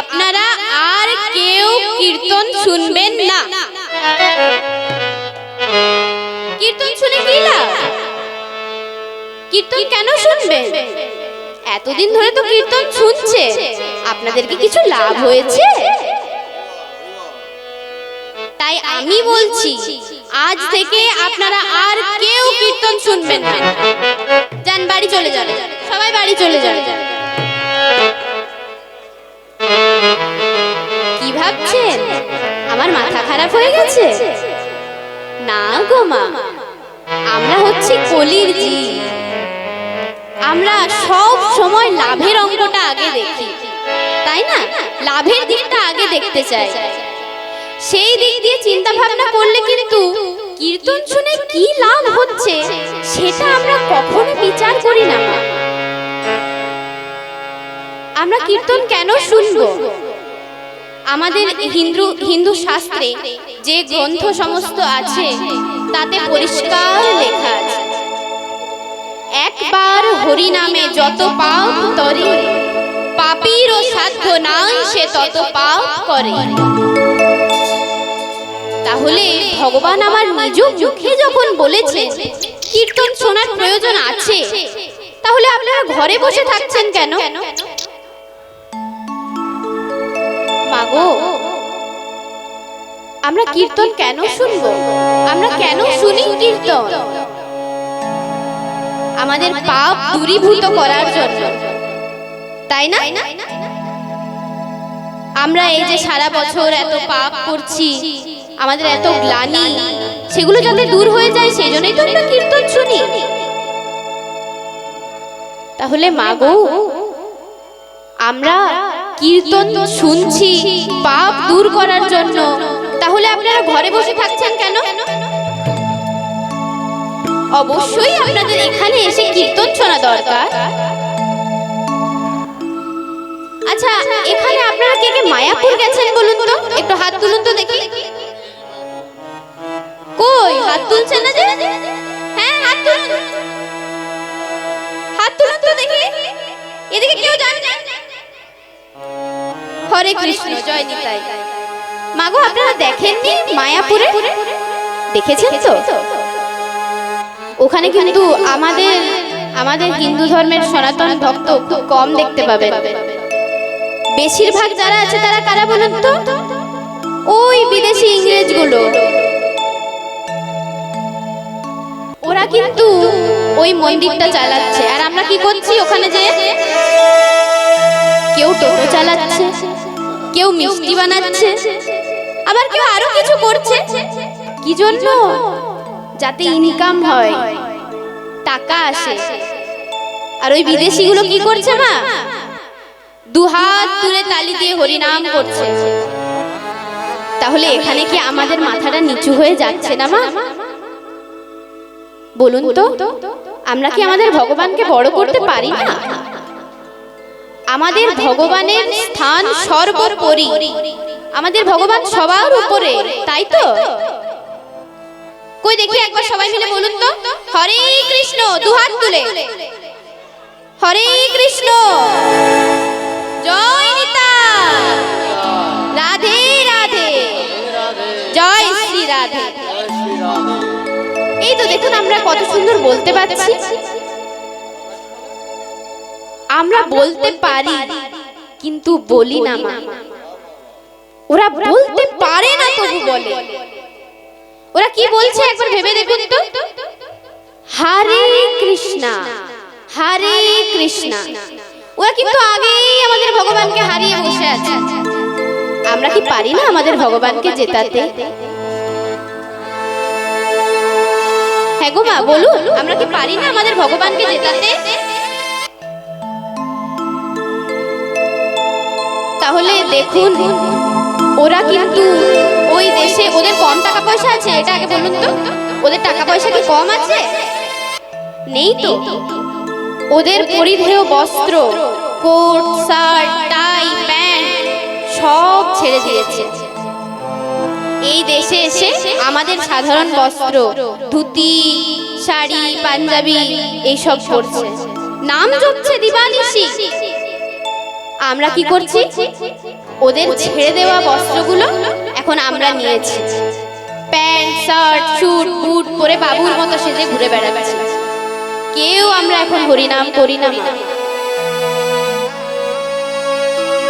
আপনারা আর কেউ কীর্তন শুনবেন না। কীর্তন শুনে কি লাভ? কীর্তন কেন শুনবেন এতদিন ধরে তো কীর্তন শুনছে। আপনাদেরকে কিছু লাভ হয়েছে? তাই আমি বলছি, আজ থেকে আপনারা আর কেউ কীর্তন শুনবেন না। যান, বাড়ি চলে যান। সবাই বাড়ি চলে যান। আমার মাথা খারাপ হয়ে গেছে? না গো মা, আমরা হচ্ছি কলির জি আমরা সব সময় লাভের অঙ্কটা আগে দেখি, তাই না? লাভের দিকটা আগে দেখতে চাই। সেই দিক দিয়ে চিন্তা ভাবনা করলে কিন্তু কীর্তন শুনে কি লাভ হচ্ছে, সেটা আমরা কখনো বিচার করি না আমরা কীর্তন কেন শুনব? আমাদের হিন্দু হিন্দু শাস্ত্রে যে গ্রন্থ সমস্ত আছে তাতে পরিষ্কার লেখা আছে। একবার হরি নামে যত পাপ তরে পাপীর ও সাধ্য নাই সে তত পাপ করে। তাহলে ভগবান আমার নিজ মুখে যখন বলেছে কীর্তন শোনার প্রয়োজন আছে তাহলে আপনারা ঘরে বসে থাকছেন কেন? মাগো। আমরা কীর্তন কেন শুনব? আমরা কেন শুনি কীর্তন? আমাদের পাপ দূরীভূত করার জন্য। তাই না? আমরা এই যে সারা বছর এত পাপ করছি আমাদের এত গ্লানি সেগুলো যাতে দূর হয়ে যায় সেই জন্যই তো আমরা কীর্তন শুনি। তাহলে মাগো আমরা কীর্তন শুনছি, পাপ দূর করার জন্য। তাহলে আপনারা ঘরে বসে থাকছেন কেন? অবশ্যই আপনাদের এখানে এসে কীর্তন শোনা দরকার। আচ্ছা এখানে আপনারা কে কে মায়াপুর গেছেন বলুন তো? একটু হাত তুলুন তো দেখি। কই, হাত তুলছেন না যে? হ্যাঁ হাত তুলুন। হাত তুলুন তো দেখি। এদিকে কেউ যান। না হরে কৃষ্ণ, জয় নিতাই। মাগো, আপনারা দেখেননি মায়াপুরে? দেখেছেন তো? ওখানে কিন্তু আমাদের আমাদের হিন্দু ধর্মের সনাতন ভক্ত খুব কম দেখতে পাবেন। বেশিরভাগ যারা আছে, তারা কারা বলুন তো? ওই বিদেশি ইংরেজগুলো। ওরা কিন্তু ওই মন্দিরটা চালাচ্ছে। আর আমরা কি করছি ওখানে যে কেউ টোটো চালাচ্ছে, কেউ মিষ্টি বানাচ্ছে, আবার কেউ আরও কিছু করছে। কি জন্য? যাতে ইনকাম হয়, টাকা আসে। আর ওই বিদেশিগুলো কি করছে মা? দু হাত তুলে তালি দিয়ে হরিনাম করছে। তাহলে এখানে কি আমাদের মাথাটা নিচু হয়ে যাচ্ছে না মা? বলুন তো, আমরা কি আমাদের ভগবানকে বড় করতে পারি না? আমাদের ভগবানের স্থান সর্বোপরি। আমাদের ভগবান সবার উপরে তাই তো? কই দেখি একবার সবাই মিলে বলুন তো। হরে কৃষ্ণ দু হাত তুলে। হরে কৃষ্ণ। জয় নিতা। রাধে রাধে। জয় শ্রী রাধে। এই তো দেখুন আমরা কত সুন্দর বলতে পারছি। আমরা বলতে পারি কিন্তু বলি না মা। ওরা বলতে পারে না তবু বলে। ওরা কি বলছে? একবার ভেবে দেখুন তো। হরে কৃষ্ণা। হরে কৃষ্ণা। ওরা কিন্তু আগেই আমাদের ভগবানকে হারিয়ে বসে আছে। আমরা কি পারি না আমাদের ভগবানকে জেতাতে? হ্যাঁ গো মা বলুন। আমরা কি পারি না আমাদের ভগবানকে জেতাতে? তাহলে দেখুন, ওরা কিন্তু ওই দেশে ওদের কম টাকা পয়সা আছে, এটা আগে বলুন তো। ওদের টাকা পয়সা কি কম আছে? নেই তো। ওদের পরিধেয় বস্ত্র, কোট, শার্ট, টাই, প্যান্ট সব ছেড়ে দিয়েছে। এই দেশে এসে আমাদের সাধারণ বস্ত্র, ধুতি, শাড়ি, পাঞ্জাবি, এইসব পরছে। নাম জপছে দিবানিশি আমরা কি করছি? ওদের ছেড়ে দেওয়া বস্ত্রগুলো এখন আমরা নিয়েছি। প্যান্ট, শার্ট স্যুট বুট পরে বাবুর মতো সেজে ঘুরে বেড়াচ্ছি। কেউ আমরা এখন হরিনাম করি না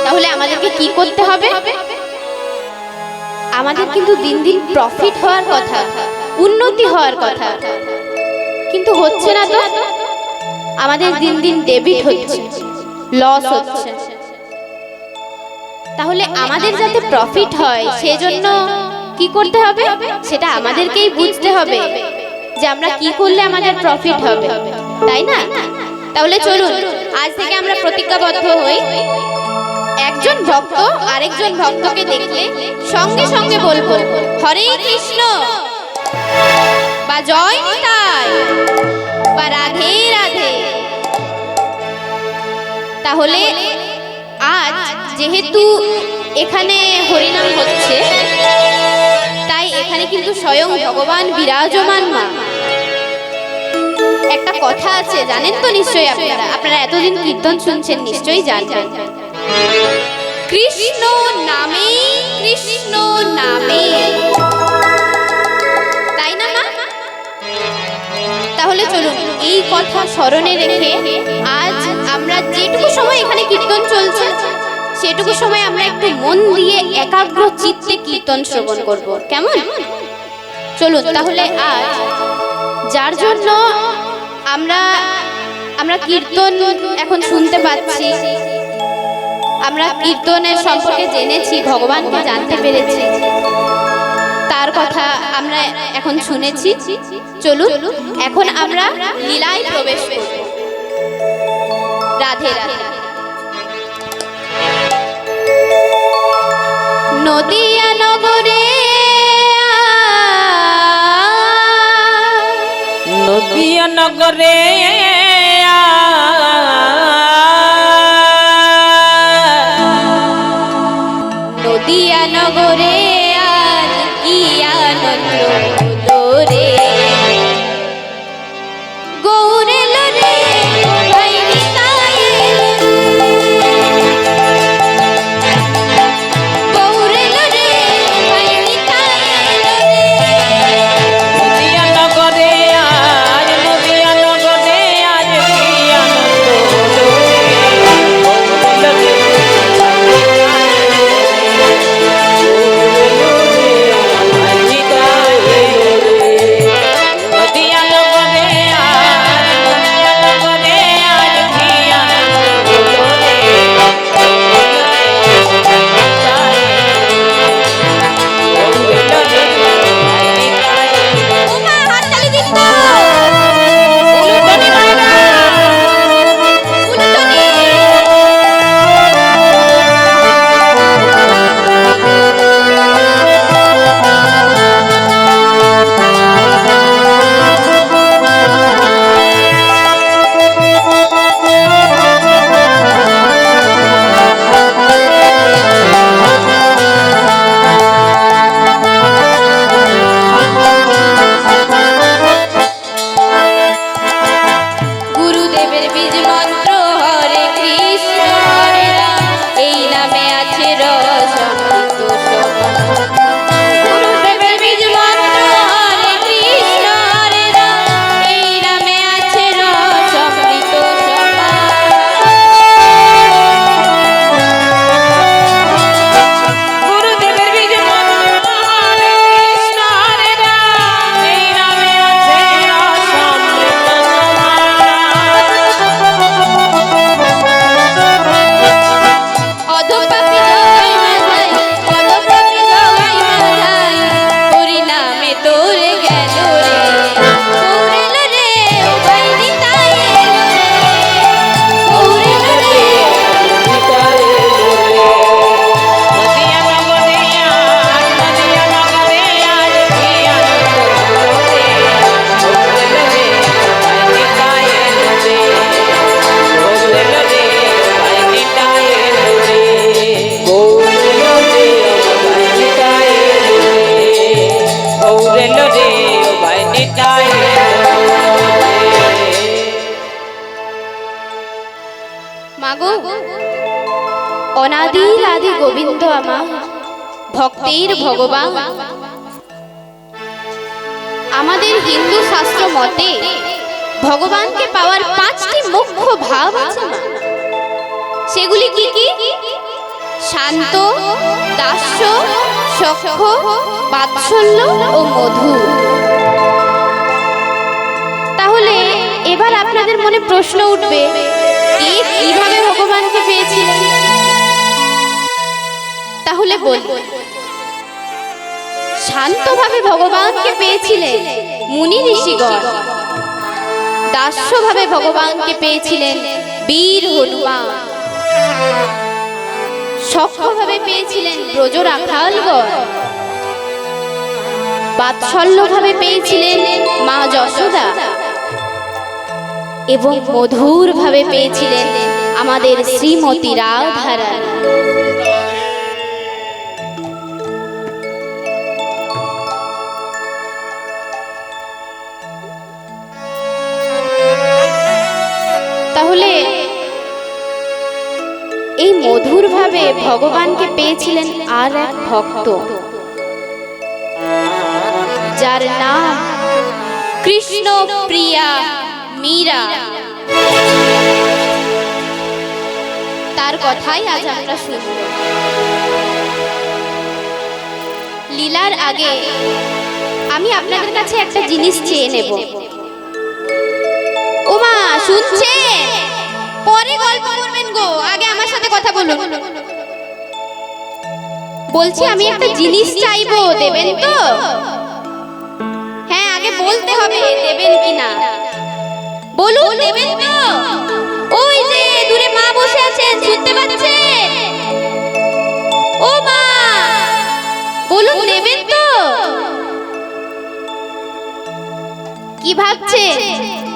তাহলে আমাদেরকে কি করতে হবে? আমাদের কিন্তু দিন দিন প্রফিট হওয়ার কথা, উন্নতি হওয়ার কথা। কিন্তু হচ্ছে না তো? আমাদের দিন দিন ডেবিট হচ্ছে লস হচ্ছে। তাহলে আমাদের যাতে প্রফিট হয়, সেজন্য কি করতে হবে? সেটা আমাদেরকেই বুঝতে হবে যে আমরা কি করলে আমাদের প্রফিট হবে। তাই না? তাহলে চলুন, আজ থেকে আমরা প্রতিজ্ঞাবদ্ধ হই। একজন ভক্ত আরেকজন ভক্তকে দেখলে সঙ্গে সঙ্গে বলব, হরে কৃষ্ণ! বা, জয় নিতাই বা, রাধে রাধে! তাহলে আজ যেহেতু এখানে হরিনাম হচ্ছে, তাই এখানে কিন্তু স্বয়ং ভগবান বিরাজমান মা। একটা কথা আছে, জানেন তো নিশ্চয়ই আপনারা? আপনারা এতদিন কীর্তন শুনছেন, নিশ্চয়ই জানবেন। কৃষ্ণ নামে কৃষ্ণ নামে। তাই না, মা? তাহলে চলুন, এই কথা স্মরণে রেখে আজ আমরা যেটুকু সময় এখানে কীর্তন চলছে সেটুকু সময় আমরা একটু মন দিয়ে একাগ্র চিত্তে কীর্তন শ্রবণ করব। কেমন? চলুন, তাহলে আজ যার জন্য আমরা আমরা কীর্তন এখন শুনতে পাচ্ছি, আমরা কীর্তনের সম্পর্কে জেনেছি, ভগবানকে জানতে পেরেছি, তার কথা আমরা এখন শুনেছি। চলুন, এখন আমরা লীলায় প্রবেশ করব। রাধে রাধে। নদিয়া নগরে নদিয়া নগরে ভক্তের ভগবান। আমাদের হিন্দু শাস্ত্র মতে, ভগবানকে পাওয়ার পাঁচটি মুখ্য ভাব আছে সেগুলি কি কি? শান্ত, দাস্য সখ্য বাৎসল্য ও মধু। তাহলে এবার আপনাদের মনে প্রশ্ন উঠবে, কে কীভাবে ভগবানকে পেয়েছিলেন তাহলে বলব শান্তভাবে ভগবানকে পেয়েছিলেন মুনি ঋষিগণ। দাস্যভাবে ভগবানকে পেয়েছিলেন বীর হনুমান। সক্ষভাবে পেয়েছিলেন ব্রজ রাখালগণ বাৎসল্যভাবে পেয়েছিলেন মা যশোদা। এবং মধুরভাবে পেয়েছিলেন আমাদের শ্রীমতী রাধারানী মধুরভাবে ভগবানকে পেয়েছিলেন আর এক ভক্ত, যার নাম কৃষ্ণ প্রিয়া মীরা। তার কথাই আজ আমরা শুনব। লীলার আগে আমি আপনাদের কাছে একটা জিনিস চেয়ে নেব। ওমা শুনছে পরে গল্প করবেন গো। আগে আমার সাথে কথা বলুন। বলছি আমি একটা জিনিস চাইব দেবেন তো? হ্যাঁ আগে বলতে হবে দেবেন কিনা? বলুন দেবেন তো। ওই যে দূরে মা বসে আছেন শুনতে পাচ্ছেন? ও মা! বলুন দেবেন তো? কি ভাবছে?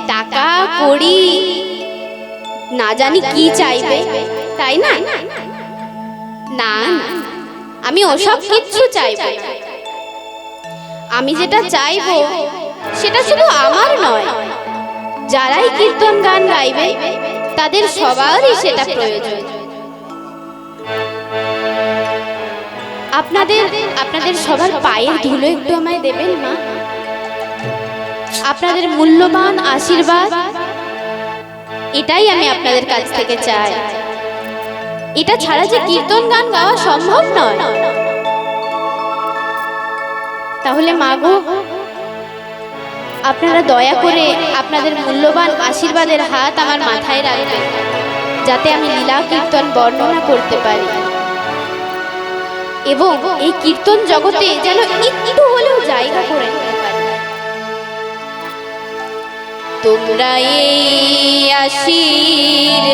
টাকা কড়ি না জানি কি চাইবে তাই না? না না, আমি ওসব কিচ্ছু চাইব। আমি যেটা চাইব সেটা শুধু আমার নয়। যারাই কীর্তন গান গাইবে তাদের সবারই সেটা প্রয়োজন। আপনাদের আপনাদের সবার পায়ের ধুলো একটু আমায় দেবেন মা? আপনাদের মূল্যবান আশীর্বাদ এটাই আমি আপনাদের কাছ থেকে চাই। এটা ছাড়া যে কীর্তন গান গাওয়া সম্ভব নয়। তাহলে মাগো আপনারা দয়া করে আপনাদের মূল্যবান আশীর্বাদের হাত আমার মাথায় রাখবেন, যাতে আমি লীলা কীর্তন বর্ণনা করতে পারি। এবং এই কীর্তন জগতে যেন একটু হলেও জায়গা করে তোমরা এই আশীর্বাদ